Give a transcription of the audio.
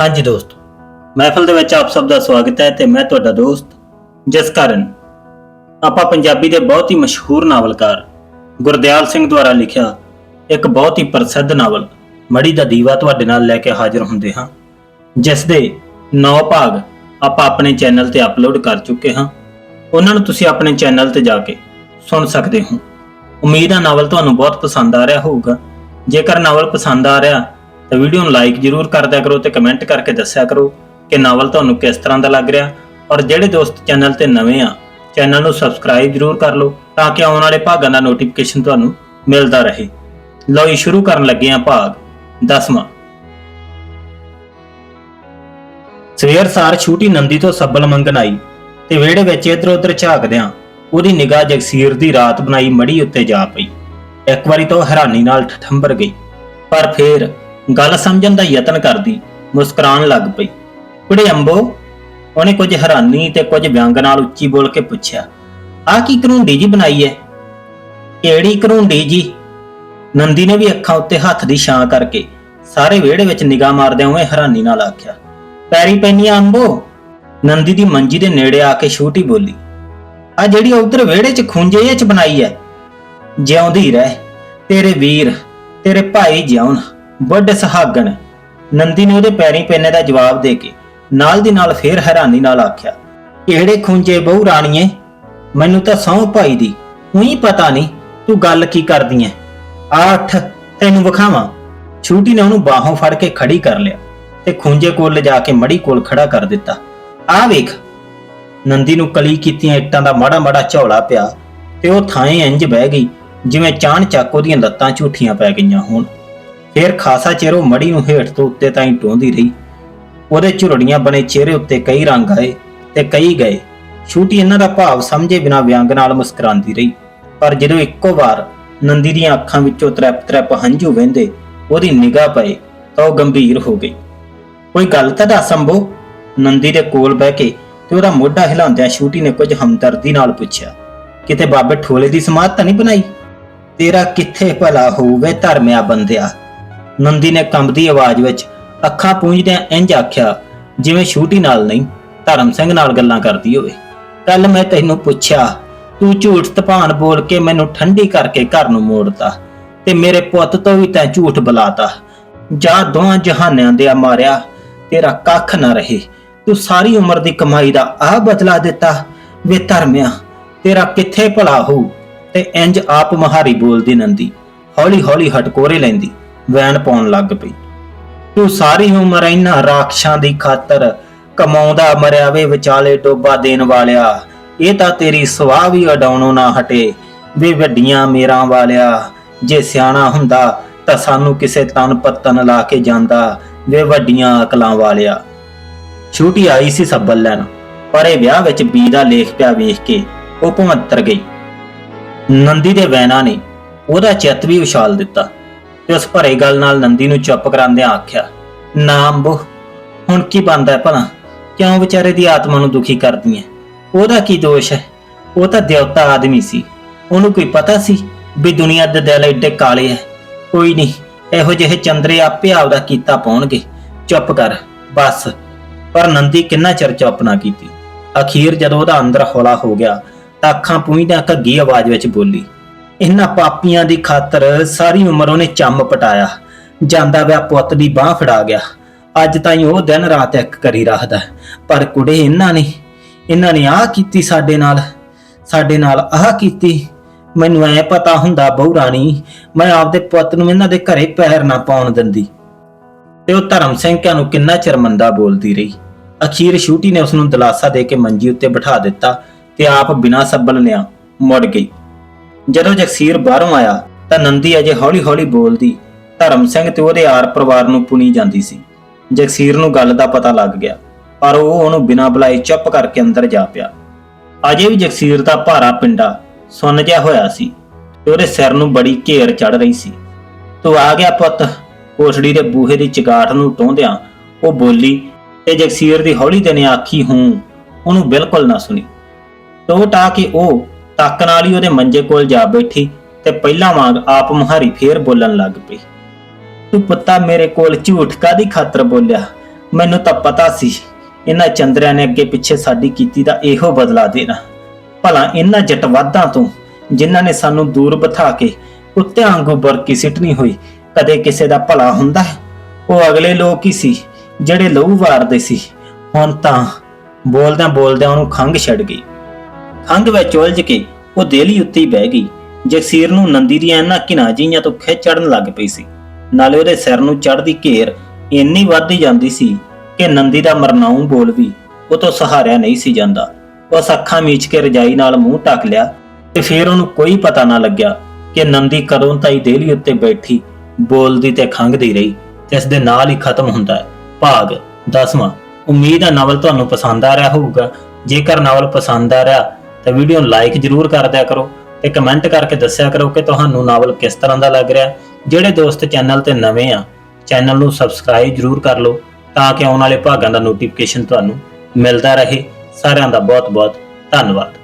ਹਾਂਜੀ ਦੋਸਤੋ, ਮਹਿਫਲ ਦੇ ਵਿੱਚ ਆਪ ਸਭ ਦਾ ਸਵਾਗਤ ਹੈ ਤੇ ਮੈਂ ਤੁਹਾਡਾ ਦੋਸਤ ਜਿਸ ਕਾਰਨ ਆਪਾਂ ਪੰਜਾਬੀ ਦੇ ਬਹੁਤ ਹੀ ਮਸ਼ਹੂਰ ਨਾਵਲਕਾਰ ਗੁਰਦਿਆਲ ਸਿੰਘ ਦੁਆਰਾ ਲਿਖਿਆ ਇੱਕ ਬਹੁਤ ਹੀ ਪ੍ਰਸਿੱਧ ਨਾਵਲ ਮੜੀ ਦਾ ਦੀਵਾ ਤੁਹਾਡੇ ਨਾਲ ਲੈ ਕੇ ਹਾਜ਼ਰ ਹੁੰਦੇ ਹਾਂ, ਜਿਸ ਦੇ 9 ਭਾਗ ਆਪਾਂ ਆਪਣੇ ਚੈਨਲ ਤੇ ਅਪਲੋਡ ਕਰ ਚੁੱਕੇ ਹਾਂ। ਉਹਨਾਂ ਨੂੰ ਤੁਸੀਂ ਆਪਣੇ ਚੈਨਲ ਤੇ ਜਾ ਕੇ ਸੁਣ ਸਕਦੇ ਹੋ। ਉਮੀਦ ਹੈ ਨਾਵਲ ਤੁਹਾਨੂੰ ਬਹੁਤ ਪਸੰਦ ਆ ਰਿਹਾ ਹੋਊਗਾ। ਜੇਕਰ ਨਾਵਲ ਪਸੰਦ ਆ ਰਿਹਾ ਤਾਂ ਵੀਡੀਓ ਨੂੰ ਲਾਈਕ ਜ਼ਰੂਰ ਕਰ ਦਿਆ ਕਰੋ ਤੇ ਕਮੈਂਟ ਕਰਕੇ ਦੱਸਿਆ ਕਰੋ ਕਿ ਨਾਵਲ ਤੁਹਾਨੂੰ ਕਿਸ ਤਰ੍ਹਾਂ ਦਾ ਲੱਗ ਰਿਹਾ। ਔਰ ਜਿਹੜੇ ਦੋਸਤ ਚੈਨਲ ਤੇ ਨਵੇਂ ਆ ਚੈਨਲ ਨੂੰ ਸਬਸਕ੍ਰਾਈਬ ਜ਼ਰੂਰ ਕਰ ਲਓ ਤਾਂ ਕਿ ਆਉਣ ਵਾਲੇ ਭਾਗਾਂ ਦਾ ਨੋਟੀਫਿਕੇਸ਼ਨ ਤੁਹਾਨੂੰ ਮਿਲਦਾ ਰਹੇ। ਲਓ ਜੀ, ਸ਼ੁਰੂ ਕਰਨ ਲੱਗੇ ਹਾਂ ਭਾਗ 10ਵਾਂ ਸਵੇਰ ਸਾਰ ਛੂਟੀ ਨੰਦੀ ਤੋਂ ਸੱਬਲ ਮੰਗਣ ਆਈ ਤੇ ਵਿਹੜੇ ਵਿੱਚ ਇਧਰ ਉਧਰ ਝਾਕਦਿਆਂ ਉਹਦੀ ਨਿਗਾਹ ਜਗਸੀਰ ਦੀ ਰਾਤ ਬਣਾਈ ਮੜੀ ਉੱਤੇ ਜਾ ਪਈ। ਇੱਕ ਵਾਰੀ ਤਾਂ ਹੈਰਾਨੀ ਨਾਲ ਠਠੰਬਰ ਗਈ, ਪਰ ਫੇਰ ਗੱਲ ਸਮਝਣ ਦਾ ਯਤਨ ਕਰਦੀ, ਮੁਸਕਰਾਉਣ ਲੱਗ ਪਈ। ਕੁੜੇ ਅੰਬੋ, ਉਹਨੇ ਕੁਝ ਹੈਰਾਨੀ ਤੇ ਕੁਝ ਵਿਅੰਗ ਨਾਲ ਉੱਚੀ ਬੋਲ ਕੇ ਪੁੱਛਿਆ ਆ ਕੀ ਕਰੂੰਡੀ ਜੀ ਬਣਾਈ ਐ? ਕਿਹੜੀ ਕਰੂੰਡੀ ਜੀ? ਨੰਦੀ ਨੇ ਵੀ ਅੱਖਾਂ ਉੱਤੇ ਹੱਥ ਦੀ ਛਾਂ ਕਰਕੇ ਸਾਰੇ ਵਿਹੜੇ ਵਿੱਚ ਨਿਗਾਹ ਮਾਰਦਿਆਂ ਹੋਏ ਹੈਰਾਨੀ ਨਾਲ ਆਖਿਆ, ਪੈਰੀ ਪੈਨੀਆਂ ਅੰਬੋ? ਨੰਦੀ ਦੀ ਮੰਜੀ ਦੇ ਨੇੜੇ ਆ ਕੇ ਛੂਟੀ ਬੋਲੀ ਆ ਜਿਹੜੀ ਉਧਰ ਵਿਹੜੇ 'ਚ ਖੁੰਝੇ ਜਿਹੇ 'ਚ ਬਣਾਈ ਐ? ਜਿਉਂਦੀ ਰਹਿ, ਤੇਰੇ ਵੀਰ, ਤੇਰੇ ਭਾਈ ਜਿਉਣ। ਵੱਡੇ ਸੁਹਾਗਣ। ਨੰਦੀ ਨੇ ਉਹਦੇ ਪੈਰੀ ਪੈਨੇ ਦਾ ਜਵਾਬ ਦੇ ਕੇ ਨਾਲ ਦੀ ਨਾਲ ਫੇਰ ਹੈਰਾਨੀ ਨਾਲ ਆਖਿਆ, ਕਿਹੜੇ ਖੁੰਝੇ ਬਹੁ ਰਾਣੀਏ? ਮੈਨੂੰ ਤਾਂ ਸਹੁੰ ਭਾਈ ਦੀ। ਉਹੀ ਪਤਾ ਨਹੀਂ ਤੂੰ ਗੱਲ ਕੀ ਕਰਦੀ ਐ। ਆਠ ਤੈਨੂੰ ਵਿਖਾਵਾਂ। ਛੂਟੀ ਨੇ ਉਹਨੂੰ ਬਾਹੋਂ ਫੜ ਕੇ ਖੜੀ ਕਰ ਲਿਆ ਤੇ ਖੁੰਝੇ ਕੋਲ ਲਿਜਾ ਕੇ ਮੜੀ ਕੋਲ ਖੜਾ ਕਰ ਦਿੱਤਾ। ਆ ਵੇਖ। ਨੰਦੀ ਨੂੰ ਕਲੀ ਕੀਤੀਆਂ ਇੱਟਾਂ ਦਾ ਮਾੜਾ ਮਾੜਾ ਝੌਲਾ ਪਿਆ ਤੇ ਉਹ ਥਾਂ ਇੰਜ ਬਹਿ ਗਈ ਜਿਵੇਂ ਚਾਣ ਚੱਕ ਉਹਦੀਆਂ ਲੱਤਾਂ ਝੂਠੀਆਂ ਪੈ ਗਈਆਂ ਹੋਣ। ਫੇਰ ਖਾਸਾ ਚਿਰ ਉਹ ਮੜੀ ਨੂੰ ਹੇਠ ਤੋਂ ਉੱਤੇ ਤਾਈਂ ਟੋਂਦੀ ਰਹੀ। ਉਹਦੇ ਝੁਰੜੀਆਂ ਬਣੇ ਚਿਹਰੇ ਉੱਤੇ ਕਈ ਰੰਗ ਆਏ ਤੇ ਕਈ ਗਏ। ਛੂਟੀ ਇਹਨਾਂ ਦਾ ਭਾਵ ਸਮਝੇ ਬਿਨਾਂ ਵਿਅੰਗ ਨਾਲ ਮੁਸਕਰਾਉਂਦੀ ਰਹੀ। ਪਰ ਜਦੋਂ ਇੱਕੋ ਵਾਰ ਨੰਦੀ ਦੀਆਂ ਅੱਖਾਂ ਵਿੱਚੋਂ ਤਰੈਪ ਤਰੈਪ ਹੰਝੂ ਵਹਿੰਦੇ ਉਹਦੀ ਨਿਗਾਹ ਪਏ ਤਾਂ ਉਹ ਗੰਭੀਰ ਹੋ ਗਈ। ਕੋਈ ਗੱਲ ਤਾਂ ਦੱਸ ਅੰਬੋ? ਨੰਦੀ ਦੇ ਕੋਲ ਬਹਿ ਕੇ ਤੇ ਉਹਦਾ ਮੋਢਾ ਹਿਲਾਉਂਦਿਆਂ ਛੂਟੀ ਨੇ ਕੁਝ ਹਮਦਰਦੀ ਨਾਲ ਪੁੱਛਿਆ, ਕਿਤੇ ਬਾਬੇ ਠੋਲੇ ਦੀ ਸਮਾਧ ਤਾਂ ਨਹੀਂ ਬਣਾਈ? ਤੇਰਾ ਕਿੱਥੇ ਭਲਾ ਹੋਵੇ ਧਰਮਿਆ ਬੰਦਿਆ? ਨੰਦੀ ਨੇ ਕੰਬਦੀ ਆਵਾਜ਼ ਵਿੱਚ ਅੱਖਾਂ ਪੂੰਝਦਿਆਂ ਇੰਜ ਆਖਿਆ, ਜਿਵੇਂ ਛੂਟੀ ਨਾਲ ਨਹੀਂ, ਧਰਮ ਸਿੰਘ ਨਾਲ ਗੱਲਾਂ ਕਰਦੀ ਹੋਵੇ। ਕੱਲ ਮੈਂ ਤੈਨੂੰ ਪੁੱਛਿਆ, ਤੂੰ ਝੂਠ ਤਪਾਨ ਬੋਲ ਕੇ ਮੈਨੂੰ ਠੰਡੀ ਕਰਕੇ ਘਰ ਨੂੰ ਮੋੜਤਾ ਤੇ ਮੇਰੇ ਪੁੱਤ ਤੋਂ ਵੀ ਤੈਂ ਝੂਠ ਬੁਲਾਤਾ। ਜਾ ਦੋਹਾਂ ਜਹਾਨਿਆਂ ਦੇ ਮਾਰਿਆ, ਤੇਰਾ ਕੱਖ ਨਾ ਰਹੇ। ਤੂੰ ਸਾਰੀ ਉਮਰ ਦੀ ਕਮਾਈ ਦਾ ਆਹ ਬਦਲਾ ਦਿੱਤਾ। ਵੇ ਧਰਮਿਆ, ਤੇਰਾ ਕਿੱਥੇ ਭਲਾ ਹੋ ਤੇ ਇੰਜ ਆਪ ਮਹਾਰੀ ਬੋਲਦੀ ਨੰਦੀ ਹੌਲੀ ਹੌਲੀ ਹਟਕੋਰੇ ਲੈਂਦੀ। ਵੈਣ ਪਾਉਣ ਲੱਗ ਪਈ। ਤੂੰ ਸਾਰੀ ਉਮਰ ਇਹਨਾਂ ਰਾਖਸ਼ਾਂ ਦੀ ਖਾਤਰ ਕਮਾਉਂਦਾ ਮਰਿਆ ਵੇ, ਵਿਚਾਲੇ ਟੋਬਾ ਦੇਣ ਵਾਲਿਆ। ਇਹ ਤਾਂ ਤੇਰੀ ਸਵਾਹ ਵੀ ਅਡਾਉਣੋਂ ਨਾ ਹਟੇ ਵੇ, ਵੱਡੀਆਂ ਮੇਰਾਂ ਵਾਲਿਆ। ਜੇ ਸਿਆਣਾ ਹੁੰਦਾ ਤਾਂ ਸਾਨੂੰ ਕਿਸੇ ਤਨ ਪੱਤਨ ਲਾ ਕੇ ਜਾਂਦਾ ਵੇ, ਵੱਡੀਆਂ ਅਕਲਾਂ ਵਾਲਿਆ। ਛੂਟੀ ਆਈ ਸੀ ਸੱਬਲ ਲੈਣ, ਪਰ ਇਹ ਵਿਆਹ ਵਿੱਚ ਬੀ ਦਾ ਲੇਖ ਪਿਆ ਵੇਖ ਕੇ ਉਹ ਭਵੰਤਰ ਗਈ। ਨੰਦੀ ਦੇ ਵੈਨਾ ਨੇ ਉਹਦਾ ਚਿੱਤ ਵੀ ਉਛਾਲ ਦਿੱਤਾ। ਤੇ ਉਸ ਭਰੇ ਗੱਲ ਨਾਲ ਨੰਦੀ ਨੂੰ ਚੁੱਪ ਕਰਾਉਂਦਿਆਂ ਆਖਿਆ, ਨਾ ਅੰਬੋ, ਹੁਣ ਕੀ ਬੰਦਾ ਹੈ ਭਲਾ? ਕਿਉਂ ਵਿਚਾਰੇ ਦੀ ਆਤਮਾ ਨੂੰ ਦੁਖੀ ਕਰਦੀ ਹੈ? ਉਹਦਾ ਕੀ ਦੋਸ਼ ਹੈ? ਉਹ ਤਾਂ ਦੇਵਤਾ ਆਦਮੀ ਸੀ। ਉਹਨੂੰ ਕੋਈ ਪਤਾ ਸੀ ਵੀ ਦੁਨੀਆ ਦੇ ਦਿਲ ਏਡੇ ਕਾਲੇ ਹੈ? ਕੋਈ ਨਹੀਂ, ਇਹੋ ਜਿਹੇ ਚੰਦਰੇ ਆਪੇ ਆਪਦਾ ਕੀਤਾ ਪਾਉਣਗੇ। ਚੁੱਪ ਕਰ, ਬਸ। ਪਰ ਨੰਦੀ ਕਿੰਨਾ ਚਿਰ ਚੁੱਪ ਨਾ ਕੀਤੀ। ਅਖੀਰ ਜਦੋਂ ਉਹਦਾ ਅੰਦਰ ਹੌਲਾ ਹੋ ਗਿਆ, ਤਾਂ ਅੱਖਾਂ ਪੂੰਝਦਿਆਂ ਘੱਗੀ ਆਵਾਜ਼ ਵਿੱਚ ਬੋਲੀ ਇਹਨਾਂ ਪਾਪੀਆਂ ਦੀ ਖਾਤਰ ਸਾਰੀ ਉਮਰ ਉਹਨੇ ਚੰਮ ਪਟਾਇਆ। ਜਾਂਦਾ ਵਿਆ ਪੁੱਤ ਦੀ ਬਾਹ ਫੜਾ ਗਿਆ। ਅੱਜ ਤਾਈਂ ਉਹ ਦਿਨ ਰਾਤ ਇੱਕ ਕਰੀ ਰੱਖਦਾ ਪਰ ਕੁੜੇ, ਇਹਨਾਂ ਨੇ ਇਹਨਾਂ ਨੇ ਆਹ ਕੀਤੀ ਸਾਡੇ ਨਾਲ ਸਾਡੇ ਨਾਲ ਆਹ ਕੀਤੀ। ਮੈਨੂੰ ਐ ਪਤਾ ਹੁੰਦਾ ਬਹੁ ਰਾਣੀ, ਮੈਂ ਆਪਦੇ ਪੁੱਤ ਨੂੰ ਇਹਨਾਂ ਦੇ ਘਰੇ ਪੈਰ ਨਾ ਪਾਉਣ ਦਿੰਦੀ। ਤੇ ਉਹ ਧਰਮ ਸਿੰਘ ਕਿਆਂ ਨੂੰ ਕਿੰਨਾ ਚਿਰ ਮੰਦਾ ਬੋਲਦੀ ਰਹੀ। ਅਖੀਰ ਛੂਟੀ ਨੇ ਉਸ ਨੂੰ ਦਿਲਾਸਾ ਦੇ ਕੇ ਮੰਜੀ ਉੱਤੇ ਬਿਠਾ ਦਿੱਤਾ ਤੇ ਆਪ ਬਿਨਾਂ ਸੱਬਲ ਲਿਆ ਮੁੜ ਗਈ। ਜਦੋਂ ਜਗਸੀਰ ਬਾਹਰੋਂ ਆਇਆ ਤਾਂ ਨੰਦੀ ਅਜੇ ਹੌਲੀ-ਹੌਲੀ ਬੋਲਦੀ, ਧਰਮ ਸਿੰਘ, ਤੇ ਉਹਦੇ ਆਰ ਪਰਿਵਾਰ ਨੂੰ ਪੁਣੀ ਜਾਂਦੀ ਸੀ। ਜਗਸੀਰ ਨੂੰ ਗੱਲ ਦਾ ਪਤਾ ਲੱਗ ਗਿਆ, ਪਰ ਉਹ ਉਹਨੂੰ ਬਿਨਾਂ ਬੁਲਾਏ ਚੁੱਪ ਕਰਕੇ ਅੰਦਰ ਜਾ ਪਿਆ। ਅਜੇ ਵੀ ਜਗਸੀਰ ਦਾ ਭਾਰਾ ਪਿੰਡਾ ਸੁੰਨ ਜਿਹਾ ਹੋਇਆ ਸੀ ਤੇ ਉਹਦੇ ਸਿਰ ਨੂੰ ਬੜੀ ਘੇਰ ਚੜ ਰਹੀ ਸੀ। ਤੂੰ ਆ ਗਿਆ ਪੁੱਤ। ਕੋਠੜੀ ਦੇ ਬੂਹੇ ਦੀ ਚਗਾਠ ਨੂੰ ਟੋਂਦਿਆਂ ਉਹ ਬੋਲੀ, ਤੇ ਜਗਸੀਰ ਦੀ ਹੌਲੀ ਤੇ ਨੇ ਆਖੀ ਹੂੰ, ਉਹਨੂੰ ਬਿਲਕੁਲ ਨਾ ਸੁਣੀ। ਟੋਟ ਆ ਕੇ ਉਹ ਤੱਕ ਨਾਲ ਹੀ ਉਹਦੇ ਮੰਜੇ ਕੋਲ ਜਾ ਬੈਠੀ ਤੇ ਪਹਿਲਾਂ ਵਾਂਗ ਆਪ ਮੁਹਾਰੀ ਫੇਰ ਬੋਲਣ ਲੱਗ ਪਈ। ਤੂੰ ਪੁੱਤਾ ਮੇਰੇ ਕੋਲ ਝੂਠ ਕਾਦੀ ਖਾਤਰ ਬੋਲਿਆ? ਮੈਨੂੰ ਤਾਂ ਪਤਾ ਸੀ, ਇਹਨਾਂ ਚੰਦਰਿਆਂ ਨੇ ਅੱਗੇ ਪਿੱਛੇ ਸਾਡੀ ਕੀਤੀ ਦਾ ਇਹੋ ਬਦਲਾ ਦੇਣਾ। ਭਲਾ ਇਹਨਾਂ ਜਟਵਾਦਾਂ ਤੋਂ, ਜਿਨ੍ਹਾਂ ਨੇ ਸਾਨੂੰ ਦੂਰ ਬਿਠਾ ਕੇ ਕੁੱਤਿਆਂ ਵਾਂਗੂ ਬਰਕੀ ਸਿੱਟਣੀ ਹੋਈ, ਕਦੇ ਕਿਸੇ ਦਾ ਭਲਾ ਹੁੰਦਾ ਹੈ? ਉਹ ਅਗਲੇ ਲੋਕ ਹੀ ਸੀ, ਜਿਹੜੇ ਲਹੂ ਵਾਰਦੇ ਸੀ। ਹੁਣ ਤਾਂ ਬੋਲਦਿਆਂ ਬੋਲਦਿਆਂ ਉਹਨੂੰ ਖੰਗ ਛੱਡ ਗਈ। ਖੰਗ ਵਿੱਚ ਉਲਝ ਕੇ ਉਹ ਦੇਲੀ ਉੱਤੇ ਹੀ ਬਹਿ ਗਈ। ਜਗਸੀਰ ਨੂੰ ਨੰਦੀ ਦੀਆਂ ਇਹਨਾਂ ਕਿਨਾ ਜੀਆਂ ਤੋਂ ਖਿੱਚ ਚੜਨ ਲੱਗ ਪਈ ਸੀ। ਨਾਲੇ ਉਹਦੇ ਸਿਰ ਨੂੰ ਚੜਦੀ ਘੇਰ ਇੰਨੀ ਵੱਧਦੀ ਜਾਂਦੀ ਸੀ ਕਿ ਨੰਦੀ ਦਾ ਮਰਨਾਉ ਬੋਲ ਵੀ ਉਹ ਤੋਂ ਸਹਾਰਿਆ ਨਹੀਂ ਸੀ ਜਾਂਦਾ। ਉਸ ਅੱਖਾਂ ਮੀਚ ਕੇ ਰਜਾਈ ਨਾਲ ਮੂੰਹ ਢੱਕ ਲਿਆ ਤੇ ਫਿਰ ਉਹਨੂੰ ਕੋਈ ਪਤਾ ਨਾ ਲੱਗਿਆ ਕਿ ਨੰਦੀ ਕਦੋਂ ਤਾਈ ਦੇਲੀ ਉੱਤੇ ਬੈਠੀ, ਬੋਲਦੀ ਤੇ ਖੰਗਦੀ ਰਹੀ ਤੇ ਇਸ ਦੇ ਨਾਲ ਹੀ ਖਤਮ ਹੁੰਦਾ ਹੈ। ਭਾਗ 10ਵਾਂ ਉਮੀਦ ਹੈ ਨਾਵਲ ਤੁਹਾਨੂੰ ਪਸੰਦ ਆ ਰਿਹਾ ਹੋਊਗਾ। ਜੇਕਰ ਨਾਵਲ ਪਸੰਦ ਆ ਰਿਹਾ ਤਾਂ ਵੀਡੀਓ ਨੂੰ ਲਾਈਕ ਜਰੂਰ ਕਰ ਦਿਆ ਕਰੋ ਤੇ ਕਮੈਂਟ ਕਰਕੇ ਦੱਸਿਆ ਕਰੋ ਕਿ ਤੁਹਾਨੂੰ ਨਾਵਲ ਕਿਸ ਤਰ੍ਹਾਂ ਦਾ ਲੱਗ ਰਿਹਾ। ਜਿਹੜੇ ਦੋਸਤ ਚੈਨਲ ਤੇ ਨਵੇਂ ਆ ਚੈਨਲ ਨੂੰ ਸਬਸਕ੍ਰਾਈਬ ਜਰੂਰ ਕਰ ਲਓ ਤਾਂ ਕਿ ਆਉਣ ਵਾਲੇ ਭਾਗਾਂ ਦਾ ਨੋਟੀਫਿਕੇਸ਼ਨ ਤੁਹਾਨੂੰ ਮਿਲਦਾ ਰਹੇ। ਸਾਰਿਆਂ ਦਾ ਬਹੁਤ ਬਹੁਤ ਧੰਨਵਾਦ।